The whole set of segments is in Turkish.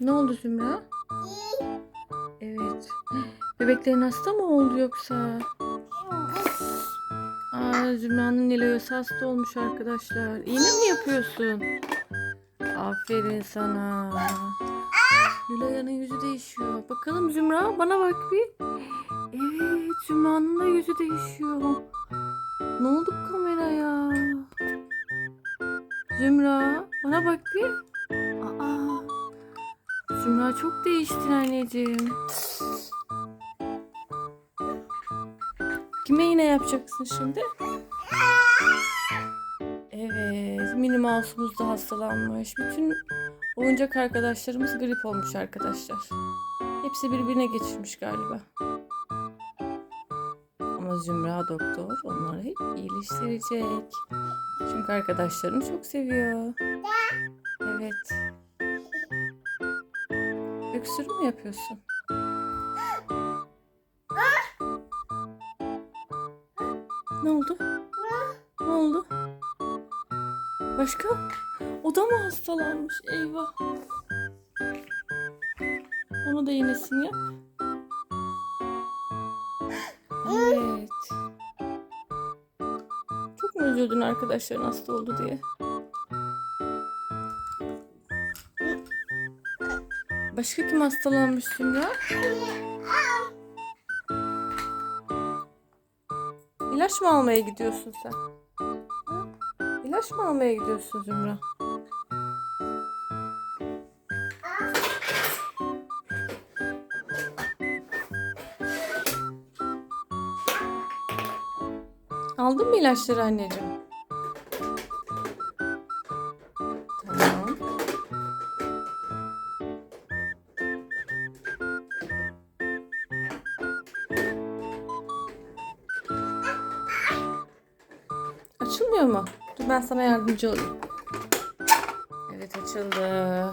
Ne oldu Zümra? Evet. Bebeklerin hasta mı oldu yoksa? Aa, Zümra'nın Nilo'yası hasta olmuş arkadaşlar. İğne mi yapıyorsun? Aferin sana. Nilo'yanın yüzü değişiyor. Bakalım Zümra bana bak bir. Evet Zümra'nın da yüzü değişiyor. Ne oldu kameraya? Zümra bana bak bir. Çok değiştin anneciğim. Kime iğne yapacaksın şimdi? Evet, Minnie Mouse'umuz da hastalanmış. Bütün oyuncak arkadaşlarımız grip olmuş arkadaşlar. Hepsi birbirine geçirmiş galiba. Ama Zümra doktor onları hep iyileştirecek. Çünkü arkadaşlarını çok seviyor. Evet. Öksürük mü yapıyorsun? Ne oldu? Ne oldu? Başka? O da mı hastalanmış? Eyvah. Onu da iğnesini yap. Evet. Çok mu üzüldün arkadaşların hasta oldu diye? Başka kim hastalanmış Zümra? İlaç mı almaya gidiyorsun sen? İlaç mı almaya gidiyorsun Zümra? Aldın mı ilaçları anneciğim? Sana yardımcı olayım. Evet açıldı.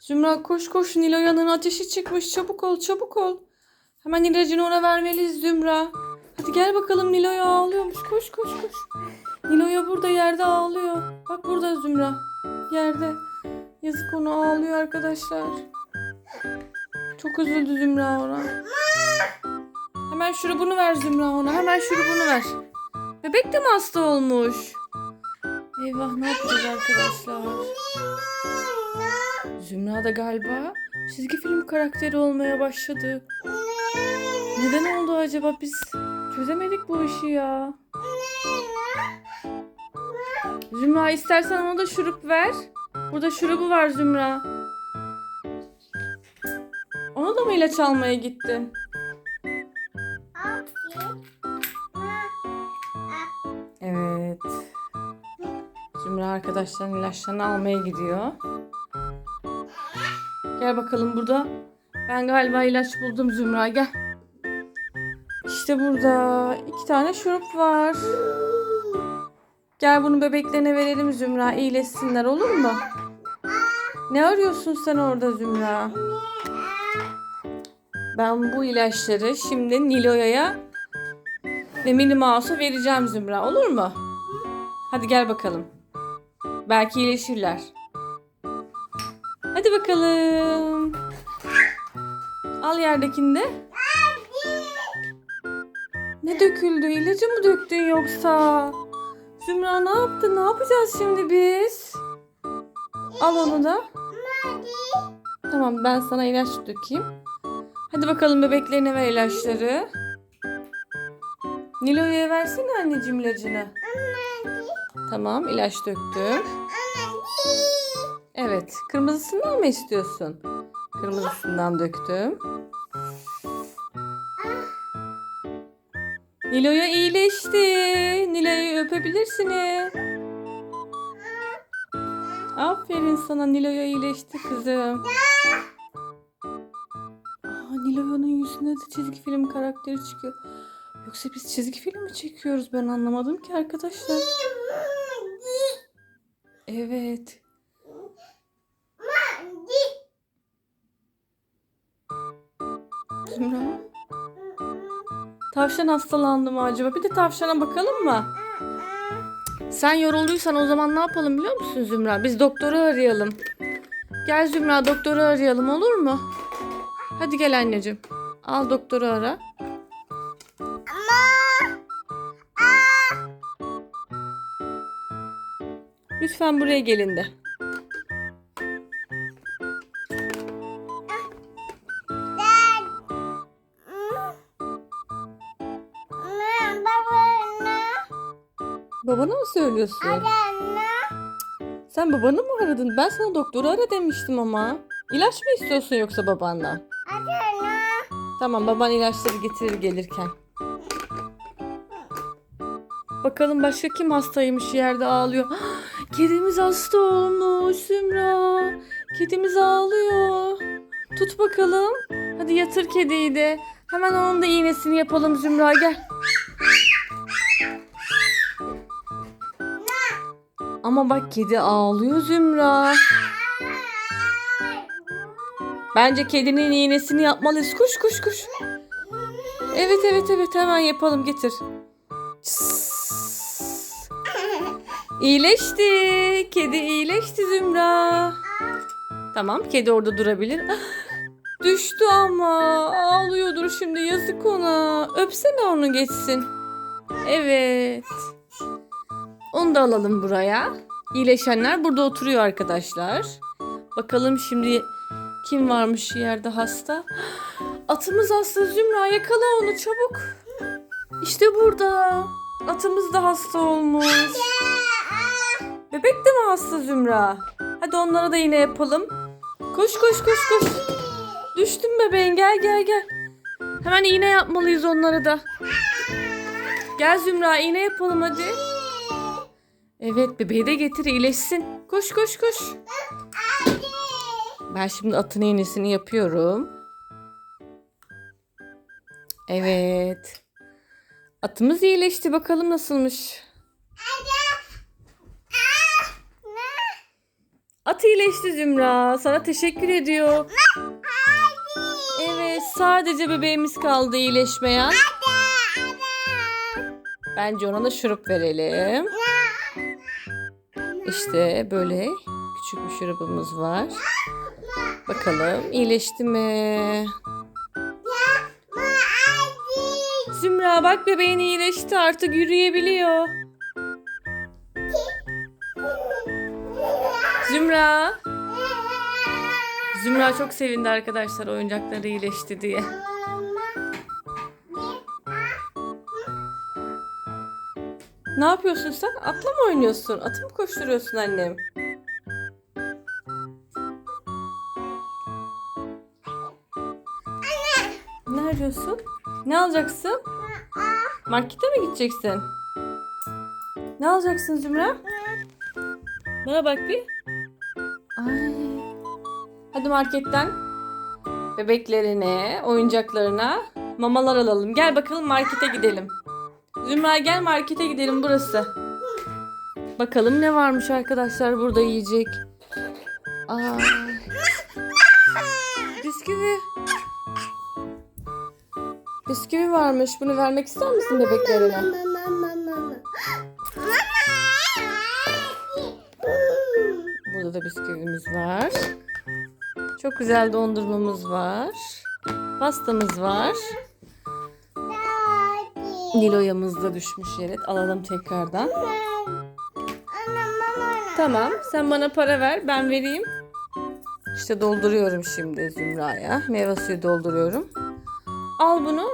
Zümra koş koş Nilo'yanın ateşi çıkmış. Çabuk ol çabuk ol. Hemen ilacını ona vermeliyiz Zümra. Hadi gel bakalım Nilo'ya ağlıyormuş. Koş koş koş. Nilo'ya burada yerde ağlıyor. Bak burada Zümra. Yerde. Yazık onu ağlıyor arkadaşlar. Çok üzüldü Zümra ona. Hemen şurubunu ver Zümra ona. Hemen şurubunu ver. Bebek de mi hasta olmuş? Eyvah ne yapacağız arkadaşlar? Zümra da galiba çizgi film karakteri olmaya başladı. Neden oldu acaba biz çözemedik bu işi ya. Zümra istersen ona da şurup ver. Burada şurubu var Zümra. Ona da mı ilaç almaya gittin? Evet. Zümra arkadaşların ilaçlarını almaya gidiyor. Gel bakalım burada. Ben galiba ilaç buldum Zümra gel. İşte burada iki tane şurup var. Gel bunu bebeklerine verelim Zümra iyileşsinler olur mu? Ne arıyorsun sen orada Zümra? Ben bu ilaçları şimdi Nilo'ya ve Minnie Mouse'a vereceğim Zümra olur mu? Hadi gel bakalım. Belki iyileşirler. Hadi bakalım. Al yerdekini de. Ne döküldü? İlacı mı döktün yoksa? Zümra ne yaptı? Ne yapacağız şimdi biz? Al onu da. Tamam ben sana ilaç dökeyim. Hadi bakalım bebeklerine ver ilaçları. Nilo'ya versene anneciğim ilacını. Tamam ilaç döktüm. Evet kırmızısından mı istiyorsun? Kırmızısından döktüm. Nilo'ya iyileşti. Nilo'yu öpebilirsiniz. Aferin sana Nilo'ya iyileşti kızım. Aa, Nilo'nun yüzünde de çizgi film karakteri çıkıyor. Yoksa biz çizgi film mi çekiyoruz ben anlamadım ki arkadaşlar. Evet. Zümra. Tavşan hastalandı mı acaba? Bir de tavşana bakalım mı? Sen yorulduysan o zaman ne yapalım biliyor musun Zümra? Biz doktoru arayalım. Gel Zümra doktoru arayalım olur mu? Hadi gel anneciğim. Al doktoru ara. Lütfen buraya gelin de. Babana mı söylüyorsun? Sen babanı mı aradın? Ben sana doktoru ara demiştim ama. İlaç mı istiyorsun yoksa babanla? Tamam baban ilaçları getirir gelirken. Bakalım başka kim hastaymış yerde ağlıyor. Kedimiz hasta olmuş Zümra. Kedimiz ağlıyor. Tut bakalım. Hadi yatır kediyi de. Hemen onun da iğnesini yapalım Zümra gel. Ama bak kedi ağlıyor Zümra. Bence kedinin iğnesini yapmalıyız. Kuş kuş kuş. Evet evet evet hemen yapalım getir. Çıs. İyileşti. Kedi iyileşti Zümra. Tamam kedi orada durabilir. Düştü ama. Ağlıyordur şimdi yazık ona. Öpsene onu geçsin. Evet. Onu da alalım buraya. İyileşenler burada oturuyor arkadaşlar. Bakalım şimdi kim varmış yerde hasta? Atımız hasta Zümra yakala onu çabuk. İşte burada. Atımız da hasta olmuş. Bebek de mi hasta Zümra? Hadi onlara da yine yapalım. Koş koş koş koş. Düştüm bebeğin gel gel gel. Hemen iğne yapmalıyız onlara da. Gel Zümra iğne yapalım hadi. Evet bebeği de getir iyileşsin. Koş koş koş. Ben şimdi atın iğnesini yapıyorum. Evet. Atımız iyileşti bakalım nasılmış. At iyileşti Zümra. Sana teşekkür ediyor. Evet sadece bebeğimiz kaldı iyileşmeyen. Bence ona da şurup verelim. İşte böyle küçük bir şurubumuz var. Bakalım iyileşti mi? Zümra bak bebeğin iyileşti artık yürüyebiliyor. Zümra. Zümra çok sevindi arkadaşlar oyuncakları iyileşti diye. Ne yapıyorsun sen? Atla mı oynuyorsun? Atı mı koşturuyorsun annem? Ne arıyorsun? Ne alacaksın? Markete mi gideceksin? Ne alacaksın Zümra? Bana bak bir. Ay. Hadi marketten bebeklerine, oyuncaklarına mamalar alalım. Gel bakalım markete gidelim. Zümra gel markete gidelim burası. Bakalım ne varmış arkadaşlar burada yiyecek. Aa. Bisküvi. Bisküvi varmış. Bunu vermek ister misin bebeklerine? Burada da bisküvimiz var. Çok güzel dondurmamız var. Pastamız var. Niloyamız da düşmüş yere. Alalım tekrardan. Tamam. Sen bana para ver. Ben vereyim. İşte dolduruyorum şimdi Zümra'ya. Meyve suyu dolduruyorum. Al bunu.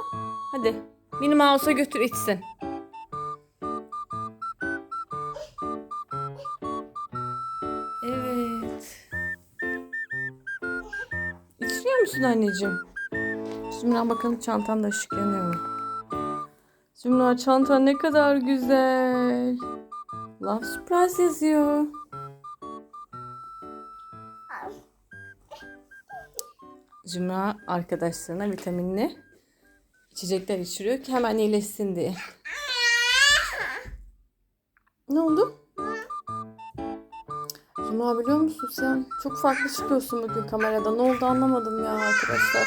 Hadi. Minnie Mouse'a götür içsin. Evet. İçiyor musun anneciğim? Zümra bakalım çantanda ışık yanıyor mu? Zümra çantan ne kadar güzel. Love surprise yazıyor. Zümra arkadaşlarına vitaminli içecekler içiriyor ki hemen iyileşsin diye. Ne oldu? Zümra biliyor musun sen çok farklı çıkıyorsun bugün kamerada. Ne oldu anlamadım ya arkadaşlar.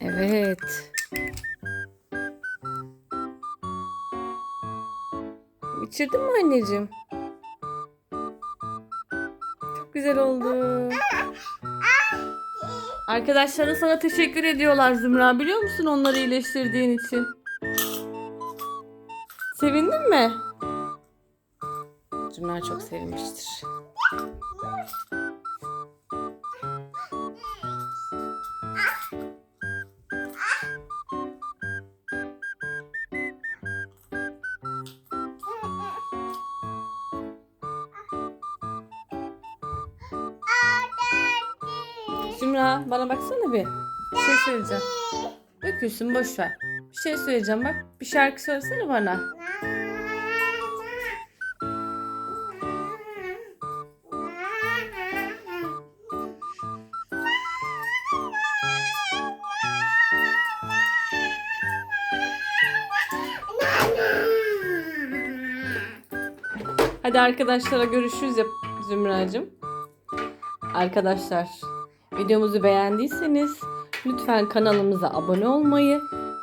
Evet. İçirdin mi anneciğim? Çok güzel oldu. Arkadaşların sana teşekkür ediyorlar Zümra biliyor musun onları iyileştirdiğin için? Sevindin mi? Zümra çok sevinmiştir. Zümra bana baksana bir. Bir şey söyleyeceğim. Dökülsün boş ver. Bir şey söyleyeceğim bak. Bir şarkı söylesene bana. Hadi arkadaşlara görüşürüz yap Zümracığım. Arkadaşlar videomuzu beğendiyseniz lütfen kanalımıza abone olmayı,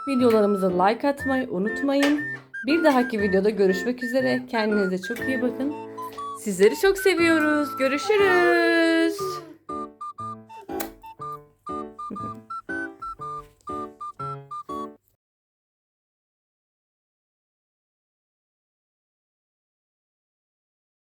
videolarımıza like atmayı unutmayın. Bir dahaki videoda görüşmek üzere. Kendinize çok iyi bakın. Sizleri çok seviyoruz. Görüşürüz.